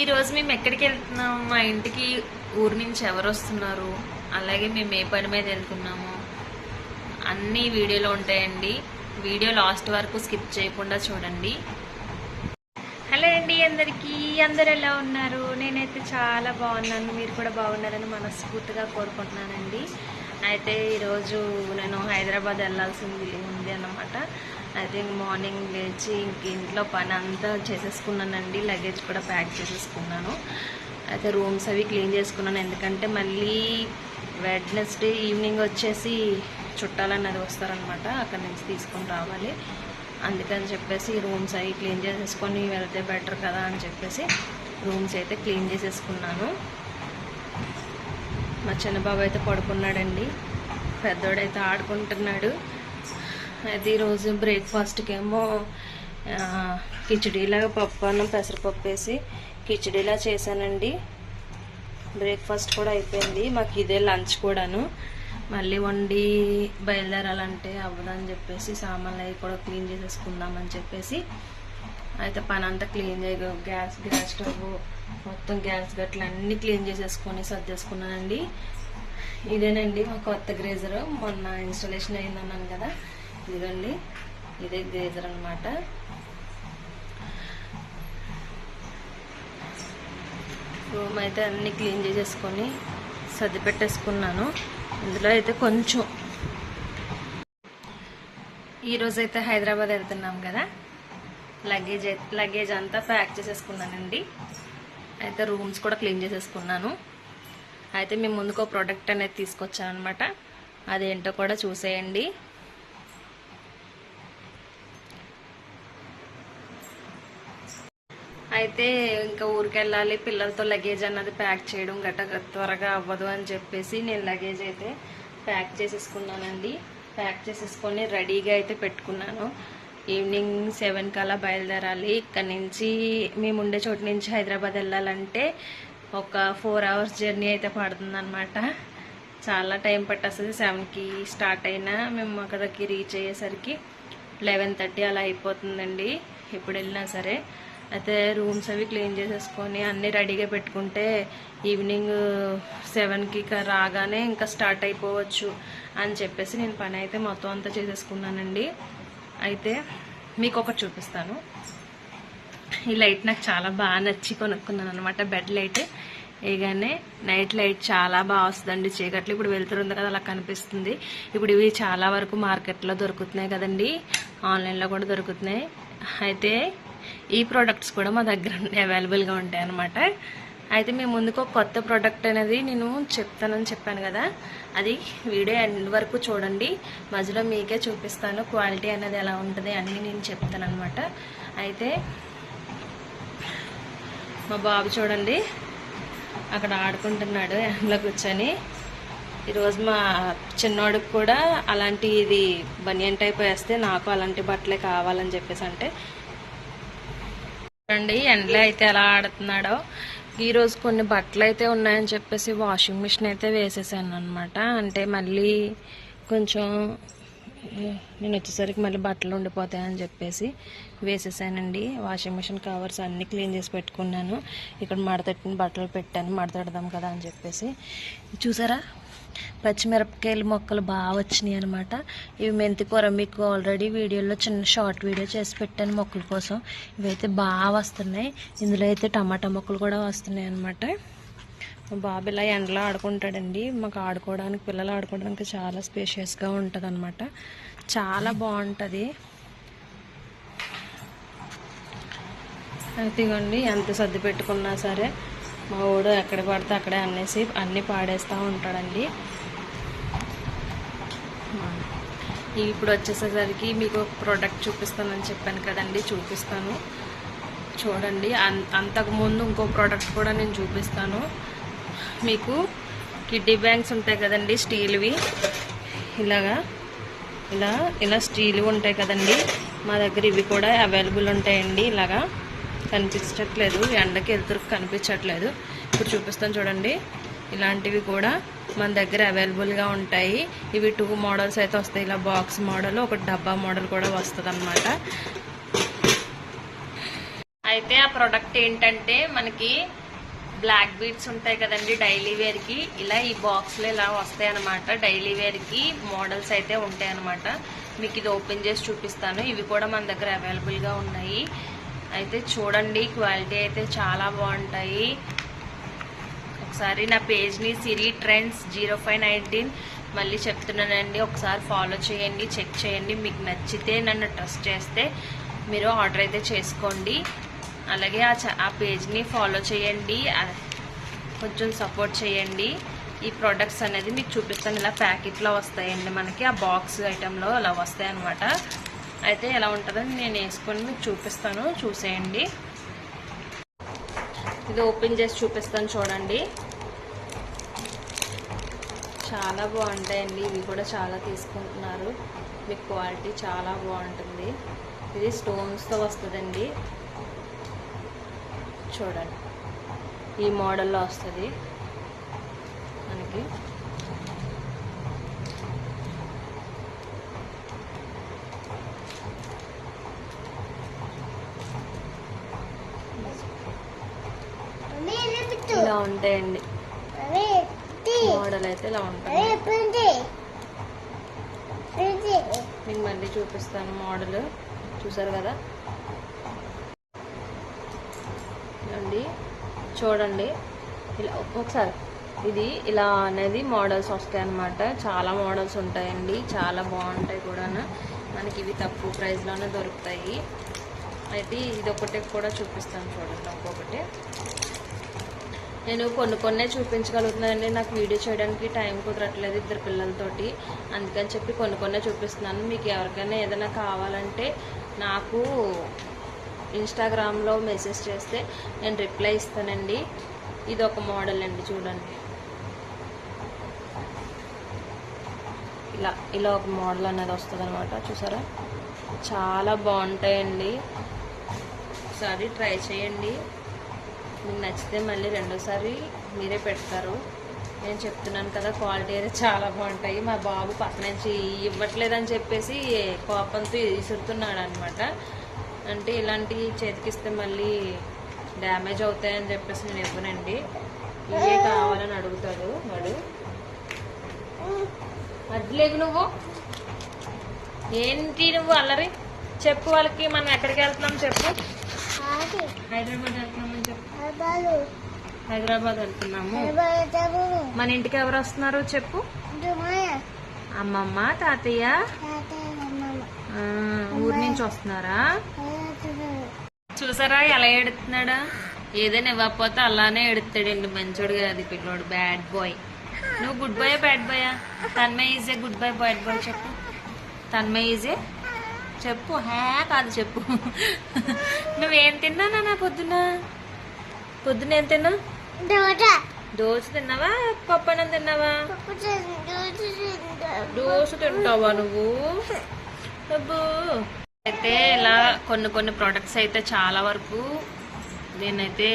ఈ రోజు మేము ఎక్కడికి వెళ్తున్నాము మా ఇంటికి ఊరు నుంచి ఎవరు వస్తున్నారు? అలాగే మేము ఏ పని మీద వెళ్తున్నాము? అన్ని వీడియోలో ఉంటాయండి. వీడియో లాస్ట్ వరకు స్కిప్ చేయకుండా చూడండి. హలో అండి అందరికీ. అందరు ఎలా ఉన్నారు? నేనైతే చాలా బాగున్నాను. మీరు కూడా బాగున్నారని మనస్ఫూర్తిగా కోరుకుంటున్నానండి. అయితే ఈరోజు నేను హైదరాబాద్ వెళ్ళాల్సింది ఉంది అనమాట అయితే ఇంక మార్నింగ్ లేచి ఇంక ఇంట్లో పని అంతా చేసేసుకున్నానండి. లగేజ్ కూడా ప్యాక్ చేసేసుకున్నాను. అయితే రూమ్స్ అవి క్లీన్ చేసుకున్నాను. ఎందుకంటే మళ్ళీ వెడ్నెస్డే ఈవినింగ్ వచ్చేసి చుట్టాలన్నది వస్తారనమాట అక్కడి నుంచి తీసుకొని రావాలి. అందుకని చెప్పేసి రూమ్స్ అవి క్లీన్ చేసేసుకొని వెళ్తే బెటర్ కదా అని చెప్పేసి రూమ్స్ అయితే క్లీన్ చేసేసుకున్నాను. మా చిన్నబాబు అయితే పడుకున్నాడండి. పెద్దోడైతే ఆడుకుంటున్నాడు. అయితే ఈరోజు బ్రేక్ఫాస్ట్కి ఏమో ఆ, పప్పు అన్నం పెసరపప్పు వేసి కిచిడీలా చేశానండి. బ్రేక్ఫాస్ట్ కూడా అయిపోయింది. మాకు ఇదే లంచ్ కూడాను. మళ్ళీ వండి బయలుదేరాలంటే అవ్వదని చెప్పేసి సామాన్లు అవి కూడా క్లీన్ చేసేసుకుందామని చెప్పేసి అయితే పని అంతా క్లీన్ చేయ గ్యాస్ గ్యాస్ స్టవ్ మొత్తం గ్యాస్ గట్లు అన్నీ క్లీన్ చేసేసుకొని సర్దేసుకున్నానండి. ఇదేనండి మా కొత్త గ్రేజర్. మొన్న ఇన్స్టాలేషన్ అయిందన్నాను కదా. ఇదండి ఇదే గ్రేజర్ అనమాట రూమ్ అయితే అన్నీ క్లీన్ చేసేసుకొని సర్ది పెట్టేసుకున్నాను ఇందులో అయితే కొంచెం. ఈరోజు అయితే హైదరాబాద్ వెళ్తున్నాం కదా. లగేజ్ లగేజ్ అంతా ప్యాక్ చేసేసుకున్నానండి. అయితే రూమ్స్ కూడా క్లీన్ చేసేసుకున్నాను. అయితే మేము ముందుకు ప్రోడక్ట్ అనేది తీసుకొచ్చాను అనమాట అదేంటో కూడా చూసేయండి. అయితే ఇంకా ఊరికెళ్ళాలి పిల్లలతో లగేజ్ అన్నది ప్యాక్ చేయడం గట్ట త్వరగా అవ్వదు అని చెప్పేసి నేను లగేజ్ అయితే ప్యాక్ చేసేసుకున్నానండి. ప్యాక్ చేసేసుకొని రెడీగా అయితే పెట్టుకున్నాను. ఈవినింగ్ సెవెన్ కల్లా బయలుదేరాలి. ఇక్కడ నుంచి మేము ఉండే చోటు నుంచి హైదరాబాద్ వెళ్ళాలంటే ఒక ఫోర్ అవర్స్ జర్నీ అయితే పడుతుందన్నమాట. చాలా టైం పట్టేస్తుంది. సెవెన్కి స్టార్ట్ అయినా మేము అక్కడికి రీచ్ అయ్యేసరికి లెవెన్ థర్టీ అలా అయిపోతుందండి. ఎప్పుడు వెళ్ళినా సరే. అయితే రూమ్స్ అవి క్లీన్ చేసేసుకొని అన్నీ రెడీగా పెట్టుకుంటే ఈవినింగ్ సెవెన్కి రాగానే ఇంకా స్టార్ట్ అయిపోవచ్చు అని చెప్పేసి నేను పని అయితే మొత్తం అంతా చేసేసుకున్నానండి. అయితే మీకు ఒకటి చూపిస్తాను. ఈ లైట్ నాకు చాలా బాగా నచ్చి కొనుక్కున్నాను అనమాట బెడ్ లైట్. ఏగానే నైట్ లైట్ చాలా బాగా వస్తుందండి. చీకట్లు ఇప్పుడు వెళ్తుంది కదా అలా కనిపిస్తుంది. ఇప్పుడు ఇవి చాలా వరకు మార్కెట్లో దొరుకుతున్నాయి కదండి. ఆన్లైన్లో కూడా దొరుకుతున్నాయి. అయితే ఈ ప్రోడక్ట్స్ కూడా మా దగ్గర అవైలబుల్గా ఉంటాయి అనమాట అయితే మేము ముందుకు ఒక కొత్త ప్రోడక్ట్ అనేది నేను చెప్తానని చెప్పాను కదా. అది వీడియో ఎండ్ వరకు చూడండి. మధ్యలో మీకే చూపిస్తాను క్వాలిటీ అనేది ఎలా ఉంటుంది అన్నీ నేను చెప్తాను అనమాట అయితే మా బాబు చూడండి. అక్కడ ఆడుకుంటున్నాడు ఎండలో కూర్చొని. ఈరోజు మా చిన్నోడికి కూడా అలాంటి ఇది బనియన్ టైప్ వేస్తే నాకు అలాంటి బట్టలే కావాలని చెప్పేసి అంటే. చూడండి ఎండలో అయితే ఎలా ఆడుతున్నాడో. ఈరోజు కొన్ని బట్టలు అయితే ఉన్నాయని చెప్పేసి వాషింగ్ మిషన్ అయితే వేసేసాను అనమాట అంటే మళ్ళీ కొంచెం నేను వచ్చేసరికి మళ్ళీ బట్టలు ఉండిపోతాయని చెప్పేసి. వేసేసానండి. వాషింగ్ మిషన్ కవర్స్ అన్నీ క్లీన్ చేసి పెట్టుకున్నాను. ఇక్కడ మడతట్టిన బట్టలు పెట్టాను. మడతడదాం కదా అని చెప్పేసి. చూసారా? పచ్చిమిరపకాయలు మొక్కలు బాగా వచ్చినాయి అనమాట ఇవి మెంతికూర మీకు ఆల్రెడీ వీడియోలో చిన్న షార్ట్ వీడియో చేసి పెట్టాను మొక్కల కోసం. ఇవైతే బాగా వస్తున్నాయి. ఇందులో అయితే టమాటా మొక్కలు కూడా వస్తున్నాయి అనమాట మా బాబు ఇలా ఎండలో ఆడుకుంటాడండి. మాకు ఆడుకోవడానికి పిల్లలు ఆడుకోవడానికి చాలా స్పేషియస్గా ఉంటుంది అనమాట చాలా బాగుంటుంది. అయితే ఇగోండి ఎంత సర్ది పెట్టుకున్నా సరే మా ఊడు ఎక్కడ పడితే అక్కడే అన్నేసి అన్నీ పాడేస్తూ ఉంటాడండి. ఇప్పుడు వచ్చేసేసరికి మీకు ప్రోడక్ట్ చూపిస్తానని చెప్పాను కదండి చూపిస్తాను. చూడండి అంతకుముందు ఇంకో ప్రోడక్ట్ కూడా నేను చూపిస్తాను. మీకు కిడ్డీ బ్యాంక్స్ ఉంటాయి కదండి స్టీల్వి. ఇలాగా ఇలా ఇలా స్టీల్వి ఉంటాయి కదండి. మా దగ్గర ఇవి కూడా అవైలబుల్ ఉంటాయండి ఇలాగా. కనిపించట్లేదు. ఎండకి వెళ్తురు కనిపించట్లేదు. ఇప్పుడు చూపిస్తాను చూడండి. ఇలాంటివి కూడా మన దగ్గర అవైలబుల్గా ఉంటాయి. ఇవి టూ మోడల్స్ అయితే వస్తాయి. ఇలా బాక్స్ మోడల్ ఒక డబ్బా మోడల్ కూడా వస్తుంది అయితే ఆ ప్రోడక్ట్ ఏంటంటే మనకి బ్లాక్ బీడ్స్ ఉంటాయి కదండి డైలీ వేర్కి ఇలా ఈ బాక్స్లో ఇలా వస్తాయి అనమాట డైలీ వేర్కి మోడల్స్ అయితే ఉంటాయి అనమాట మీకు ఇది ఓపెన్ చేసి చూపిస్తాను. ఇవి కూడా మన దగ్గర అవైలబుల్గా ఉన్నాయి. అయితే చూడండి క్వాలిటీ అయితే చాలా బాగుంటాయి. ఒకసారి నా పేజ్ని Siri trends zero five nineteen మళ్ళీ చెప్తున్నానండి. ఒకసారి ఫాలో చేయండి చెక్ చేయండి. మీకు నచ్చితే నన్ను ట్రస్ట్ చేస్తే మీరు ఆర్డర్ అయితే చేసుకోండి. అలాగే ఆ చ- ఆ పేజ్ని ఫాలో చేయండి. కొంచెం సపోర్ట్ చేయండి. ఈ ప్రోడక్ట్స్ అనేది మీకు చూపిస్తాను. ఇలా ప్యాకెట్లో వస్తాయండి మనకి. ఆ బాక్స్ ఐటెంలో అలా వస్తాయి అనమాట అయితే ఎలా ఉంటుందని నేను వేసుకొని మీకు చూపిస్తాను. చూసేయండి. ఇది ఓపెన్ చేసి చూపిస్తాను చూడండి. చాలా బాగుంటాయండి. ఇవి కూడా చాలా తీసుకుంటున్నారు. మీకు క్వాలిటీ చాలా బాగుంటుంది. ఇది స్టోన్స్తో వస్తుందండి. చూడండి. ఈ మోడల్లో వస్తుంది. మనకి ఇలా ఉంటాయండి మోడల్ అయితే ఇలా ఉంటుంది. మీకు మళ్ళీ చూపిస్తాను మోడల్. చూసారు కదా? అండి చూడండి. ఇలా ఒకసారి. ఇది ఇలా అనేది మోడల్స్ వస్తాయి అన్నమాట. చాలా మోడల్స్ ఉంటాయండి. చాలా బాగుంటాయి కూడా మనకి ఇవి తక్కువ ప్రైస్లోనే దొరుకుతాయి. అయితే ఇది ఒకటి కూడా చూపిస్తాను చూడండి. ఒక్కొక్కటి నేను కొన్ని కొన్నే చూపించగలుగుతున్నానండి. నాకు వీడియో చేయడానికి టైం కుదరట్లేదు ఇద్దరు పిల్లలతోటి. అందుకని చెప్పి కొన్ని కొన్నే చూపిస్తున్నాను. మీకు ఎవరికైనా ఏదైనా కావాలంటే నాకు ఇన్స్టాగ్రామ్లో మెసేజ్ చేస్తే నేను రిప్లై ఇస్తానండి. ఇది ఒక మోడల్ అండి చూడండి. ఇలా ఇలా ఒక మోడల్ అనేది వస్తుంది అనమాట చూసారా? చాలా బాగుంటాయండి. ఒకసారి ట్రై చేయండి. మీకు నచ్చితే మళ్ళీ రెండోసారి మీరే పెడతారు. నేను చెప్తున్నాను కదా క్వాలిటీ అయితే చాలా బాగుంటాయి. మా బాబు పక్క నుంచి ఇవ్వట్లేదని చెప్పేసి కోపంతో ఇసురుతున్నాడు అనమాట అంటే ఇలాంటివి చేతికిస్తే మళ్ళీ డ్యామేజ్ అవుతాయని చెప్పేసి నేను ఇవ్వనండి. ఇవే కావాలని అడుగుతాడు వాడు. అడ్లేగు నువ్వు. ఏంటి నువ్వు అల్లరి? చెప్పు వాళ్ళకి మనం ఎక్కడికి వెళ్తున్నాం చెప్పు. హైదరాబాద్ వెళ్తున్నామని చెప్పు హైదరాబాద్. వెళ్తున్నాము. మన ఇంటికి ఎవరు వస్తున్నారు చెప్పు? అమ్మమ్మ తాతయ్య? ఊరి నుంచి వస్తున్నారా? చూసారా ఎలా ఎడుతున్నాడా ఏదైనా ఇవ్వకపోతే అలానే ఎడుతాడండి మంచోడు కాదు పిల్లోడు బ్యాడ్ బాయ్ నువ్వు గుడ్ బాయ్ బ్యాడ్ బాయా తన్మయ్ ఈజే గుడ్ బాయ్ బ్యాడ్ బాయ్ చెప్పు. తన్మయ్ ఈజే చెప్పు. హే కాదు చెప్పు. నువ్వేం తిన్నా నా పొద్దున పొద్దున ఏం తిన్నా దోశ. తిన్నావా? పప్పన్నం తిన్నావా? దోశ తింటావా నువ్వు? అబ్బో. అయితే ఇలా కొన్ని కొన్ని ప్రోడక్ట్స్ అయితే చాలా వరకు నేనైతే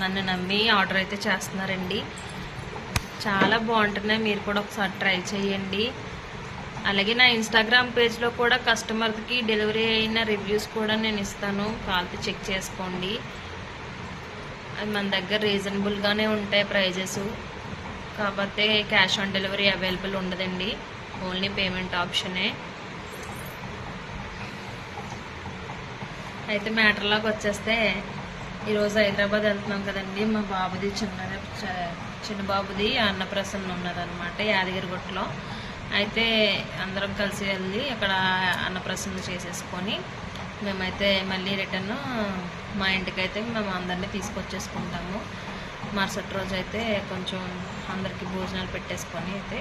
నన్ను నమ్మి ఆర్డర్ అయితే చేస్తున్నారండి. చాలా బాగుంటున్నాయి. మీరు కూడా ఒకసారి ట్రై చేయండి. అలాగే నా ఇన్స్టాగ్రామ్ పేజ్లో కూడా కస్టమర్కి డెలివరీ అయిన రివ్యూస్ కూడా నేను ఇస్తాను. కాల్తో చెక్ చేసుకోండి. అవి మన దగ్గర రీజనబుల్గానే ఉంటాయి ప్రైజెస్ కాకపోతే క్యాష్ ఆన్ డెలివరీ అవైలబుల్ ఉండదండి. ఓన్లీ పేమెంట్ ఆప్షనే అయితే మ్యాటర్లోకి వచ్చేస్తే ఈరోజు హైదరాబాద్ వెళ్తున్నాం కదండి. మా బాబుది చిన్న చ- చిన్న బాబుది అన్నప్రసన్న ఉన్నదన్నమాట యాదగిరిగుట్టలో అయితే అందరం కలిసి వెళ్ళి అక్కడ అన్నప్రసన్న చేసేసుకొని మేమైతే మళ్ళీ రిటర్న్ మా ఇంటికైతే మేము అందరినీ తీసుకొచ్చేసుకుంటాము. మరుసటి రోజు అయితే కొంచెం అందరికీ భోజనాలు పెట్టేసుకొని అయితే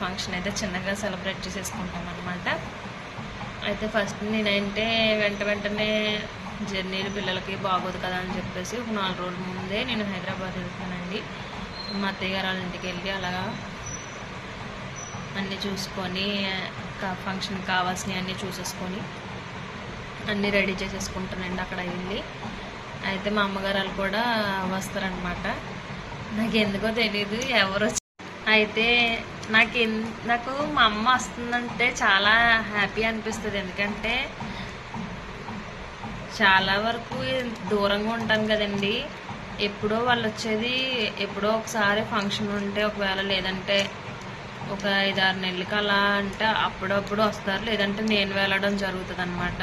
ఫంక్షన్ అయితే చిన్నగా సెలబ్రేట్ చేసేసుకుంటాం అనమాట అయితే ఫస్ట్ నేనంటే వెంట వెంటనే జర్నీలు పిల్లలకి బాగోదు కదా అని చెప్పేసి ఒక నాలుగు రోజుల ముందే నేను హైదరాబాద్ వెళ్తానండి. మా అత్తయ్య గారు వాళ్ళ ఇంటికి వెళ్ళి అలాగా అన్నీ చూసుకొని ఫంక్షన్ కావాల్సినవి అన్నీ చూసేసుకొని అన్నీ రెడీ చేసేసుకుంటానండి అక్కడ వెళ్ళి. అయితే మా అమ్మగారు వాళ్ళు కూడా వస్తారనమాట నాకు ఎందుకో తెలియదు ఎవరు అయితే నాకు ఎన్- నాకు మా అమ్మ వస్తుందంటే చాలా హ్యాపీ అనిపిస్తుంది. ఎందుకంటే చాలా వరకు దూరంగా ఉంటాను కదండి. ఎప్పుడో వాళ్ళు వచ్చేది ఎప్పుడో ఒకసారి ఫంక్షన్ ఉంటే ఒకవేళ లేదంటే ఒక ఐదారు నెలలకి అలా అంటే అప్పుడప్పుడు వస్తారు. లేదంటే నేను వెళ్ళడం జరుగుతుంది అనమాట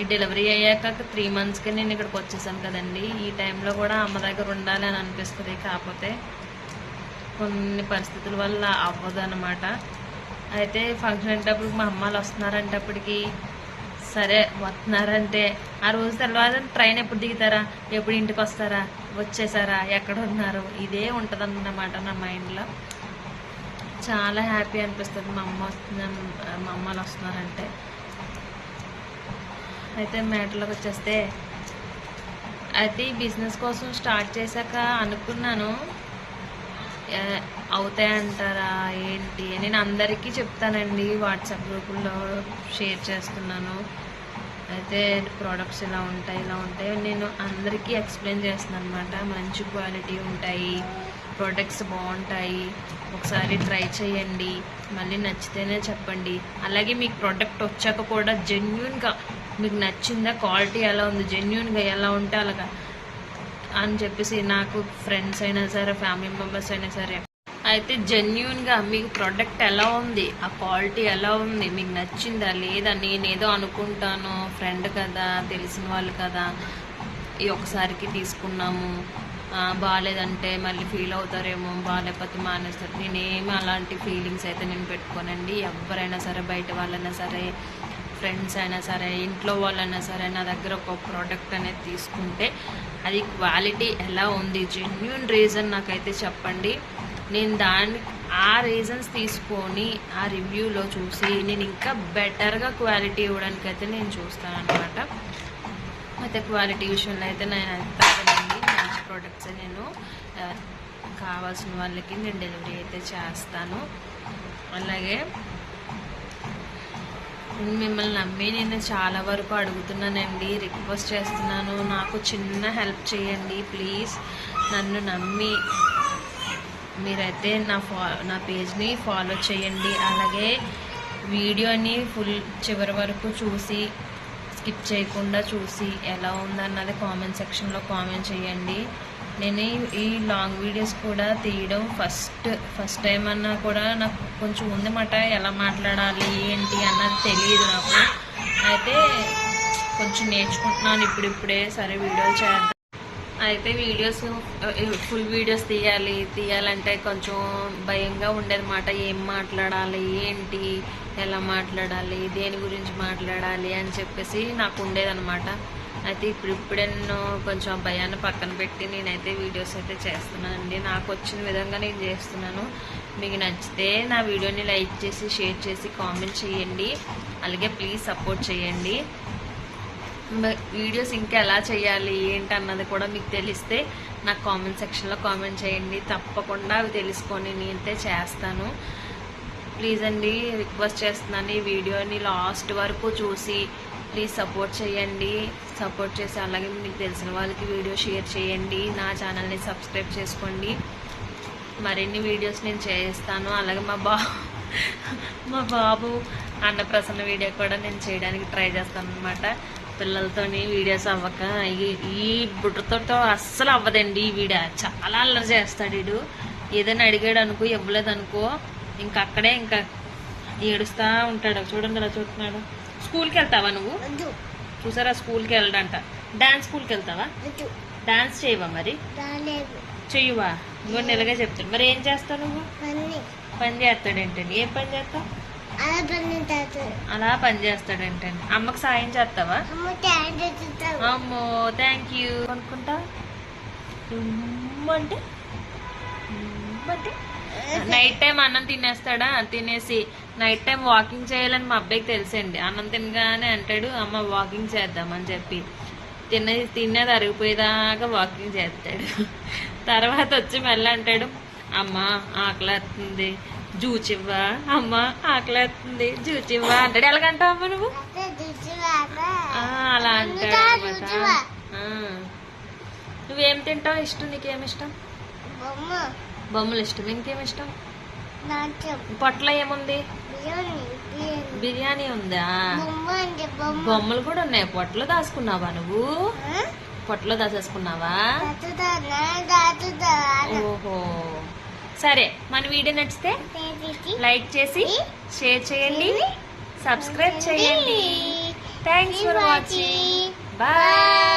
ఈ డెలివరీ అయ్యాక త్రీ మంత్స్కి నేను ఇక్కడికి వచ్చేసాను కదండి. ఈ టైంలో కూడా అమ్మ దగ్గర ఉండాలి అని అనిపిస్తుంది. కాకపోతే కొన్ని పరిస్థితుల వల్ల అవ్వదు అనమాట అయితే ఫంక్షన్ అనేటప్పుడు మా అమ్మాలు వస్తున్నారంటప్పటికి సరే వస్తున్నారంటే ఆ రోజు తర్వాత ట్రైన్ ఎప్పుడు దిగుతారా? ఎప్పుడు ఇంటికి వస్తారా? వచ్చేసారా? ఎక్కడ ఉన్నారు? ఇదే ఉంటుంది అన్నమాట నా మైండ్లో చాలా హ్యాపీ అనిపిస్తుంది మా అమ్మ వస్తుంది మా అమ్మాలు వస్తున్నారంటే. అయితే మ్యాటర్లోకి వచ్చేస్తే అయితే ఈ బిజినెస్ కోసం స్టార్ట్ చేశాక అనుకున్నాను. అవుతాయంటారా ఏంటి నేను అందరికీ చెప్తానండి. వాట్సాప్ గ్రూపుల్లో షేర్ చేస్తున్నాను. అయితే ప్రోడక్ట్స్ ఇలా ఉంటాయి ఇలా ఉంటాయి నేను అందరికీ ఎక్స్ప్లెయిన్ చేస్తున్నాను అనమాట మంచి క్వాలిటీ ఉంటాయి ప్రోడక్ట్స్ బాగుంటాయి. ఒకసారి ట్రై చేయండి. మళ్ళీ నచ్చితేనే చెప్పండి. అలాగే మీకు ప్రోడక్ట్ వచ్చాక కూడా జెన్యున్గా మీకు నచ్చిందా? క్వాలిటీ ఎలా ఉంది? జెన్యున్గా ఎలా ఉంటే అలాగా అని చెప్పేసి నాకు ఫ్రెండ్స్ అయినా సరే ఫ్యామిలీ మెంబర్స్ అయినా సరే. అయితే జెన్యున్గా మీకు ప్రోడక్ట్ ఎలా ఉంది? ఆ క్వాలిటీ ఎలా ఉంది? మీకు నచ్చిందా? లేదా నేనేదో అనుకుంటాను ఫ్రెండ్ కదా తెలిసిన వాళ్ళు కదా ఈ ఒకసారికి తీసుకున్నాము. బాగాలేదంటే మళ్ళీ ఫీల్ అవుతారేమో బాగాలేకపోతే మానేస్తారు. నేనేమి అలాంటి ఫీలింగ్స్ అయితే నేను పెట్టుకోనండి. ఎవరైనా సరే బయట వాళ్ళైనా సరే ఫ్రెండ్స్ అయినా సరే ఇంట్లో వాళ్ళైనా సరే నా దగ్గర ఒక ప్రోడక్ట్ అనేది తీసుకుంటే అది క్వాలిటీ ఎలా ఉంది? జెన్యున్ రీజన్ నాకైతే చెప్పండి. నేను దాన్ని ఆ రీజన్స్ తీసుకొని ఆ రివ్యూలో చూసి నేను ఇంకా బెటర్గా క్వాలిటీ ఇవ్వడానికి అయితే నేను చూస్తాను అనమాట అయితే క్వాలిటీ విషయంలో అయితే నేను మంచి ప్రోడక్ట్స్ నేను కావాల్సిన వాళ్ళకి నేను డెలివరీ అయితే చేస్తాను. అలాగే మిమ్మల్ని నమ్మి నేను చాలా వరకు అడుగుతున్నానండి రిక్వెస్ట్ చేస్తున్నాను. నాకు చిన్న హెల్ప్ చేయండి ప్లీజ్ నన్ను నమ్మి మీరైతే నా ఫా నా పేజ్ని ఫాలో చేయండి. అలాగే వీడియోని ఫుల్ చివరి వరకు చూసి స్కిప్ చేయకుండా చూసి ఎలా ఉందన్నది కామెంట్ సెక్షన్లో కామెంట్ చేయండి. నేను ఈ- లాంగ్ వీడియోస్ కూడా తీయడం ఫస్ట్ ఫస్ట్ టైం అన్నా కూడా నాకు కొంచెం ఉందన్నమాట ఎలా మాట్లాడాలి ఏంటి అన్నది తెలియదు నాకు. అయితే కొంచెం నేర్చుకుంటున్నాను ఇప్పుడిప్పుడే సరే వీడియోలు చేద్దాం అయితే వీడియోస్ ఫుల్ వీడియోస్ తీయాలి తీయాలంటే కొంచెం భయంగా ఉండేదన్నమాట. ఏం మాట్లాడాలి ఏంటి ఎలా మాట్లాడాలి దేని గురించి మాట్లాడాలి అని చెప్పేసి నాకు ఉండేదన్నమాట. అయితే ఇప్పుడు ఇప్పుడే నేను కొంచెం ఆ భయాన్ని పక్కన పెట్టి నేనైతే వీడియోస్ అయితే చేస్తున్నానండి. నాకు వచ్చిన విధంగా నేను చేస్తున్నాను. మీకు నచ్చితే నా వీడియోని లైక్ చేసి షేర్ చేసి కామెంట్ చేయండి. అలాగే ప్లీజ్ సపోర్ట్ చేయండి. వీడియోస్ ఇంకా ఎలా చేయాలి ఏంటి అన్నది కూడా మీకు తెలిస్తే నాకు కామెంట్ సెక్షన్లో కామెంట్ చేయండి. తప్పకుండా అవి తెలుసుకొని నేనైతే చేస్తాను. ప్లీజ్ అండి రిక్వెస్ట్ చేస్తున్నాను ఈ వీడియోని లాస్ట్ వరకు చూసి ప్లీజ్ సపోర్ట్ చేయండి. సపోర్ట్ చేసి అలాగే మీకు తెలిసిన వాళ్ళకి వీడియో షేర్ చేయండి. నా ఛానల్ని సబ్స్క్రైబ్ చేసుకోండి. మరిన్ని వీడియోస్ నేను చేస్తాను. అలాగే మా బా మా బాబు అన్నప్రసన్న వీడియో కూడా నేను చేయడానికి ట్రై చేస్తాను అనమాట పిల్లలతోని వీడియోస్ అవ్వక ఈ- బుట్టతో అస్సలు అవ్వదండి ఈ వీడియో. చాలా అల్లరి చేస్తాడు వీడు. ఏదైనా అడిగాడు అనుకో ఇవ్వలేదు అనుకో ఇంకా అక్కడే ఇంకా ఏడుస్తా ఉంటాడు. చూడండి అలా చూస్తున్నాడు. స్కూల్కి వెళ్తావా నువ్వు? చూసారా? స్కూల్కి వెళ్ళడంట. డాన్స్ స్కూల్కి వెళ్తావా? డాన్స్ చేయవా మరి? చెయ్యవా? ఇంకో నెలగా చెప్తాను మరి ఏం చేస్తావు నువ్వు? పని. పని చేస్తాడేంటండి? ఏం పని చేస్తావు? అలా పని పని చేస్తాడేంటండి అమ్మకి సాయం చేస్తావా? అమ్మ థ్యాంక్ యూ అనుకుంటా అంటే నైట్ టైం అన్నం తినేస్తాడా? తినేసి నైట్ టైం వాకింగ్ చేయాలని మా అబ్బాయికి తెలుసండి. అన్నం తినగానే అంటాడు అమ్మ వాకింగ్ చేద్దామని చెప్పి. తిన్న తినేది అరిగిపోయేదాకా వాకింగ్ చేస్తాడు. తర్వాత వచ్చి మళ్ళీ అంటాడు అమ్మ ఆకలేస్తుంది జూచివ్వా అమ్మ ఆకలేస్తుంది జూచివ్వా అంటాడు. ఎలాగంటావు అమ్మ నువ్వు? అలా అంటాడు? నువ్వేం తింటావు? ఇష్టం నీకేం ఇష్టం బొమ్మ. బొమ్మలు ఇష్టం. ఇంకేం ఇష్టం పొట్ల ఏముంది? బిర్యానీ బిర్యానీ. ఉందా? బొమ్మ అంటే బొమ్మ. బొమ్మలు కూడా ఉన్నాయి. పొట్టలో దాచుకున్నావా నువ్వు? ఆ? పొట్టలో దాచేసుకున్నావా దాచుతానా? దాచుతానా? ఓహో. సరే మన వీడియో నచ్చితే లైక్ చేసి షేర్ చేయండి సబ్స్క్రైబ్ చేయండి. Thanks for watching bye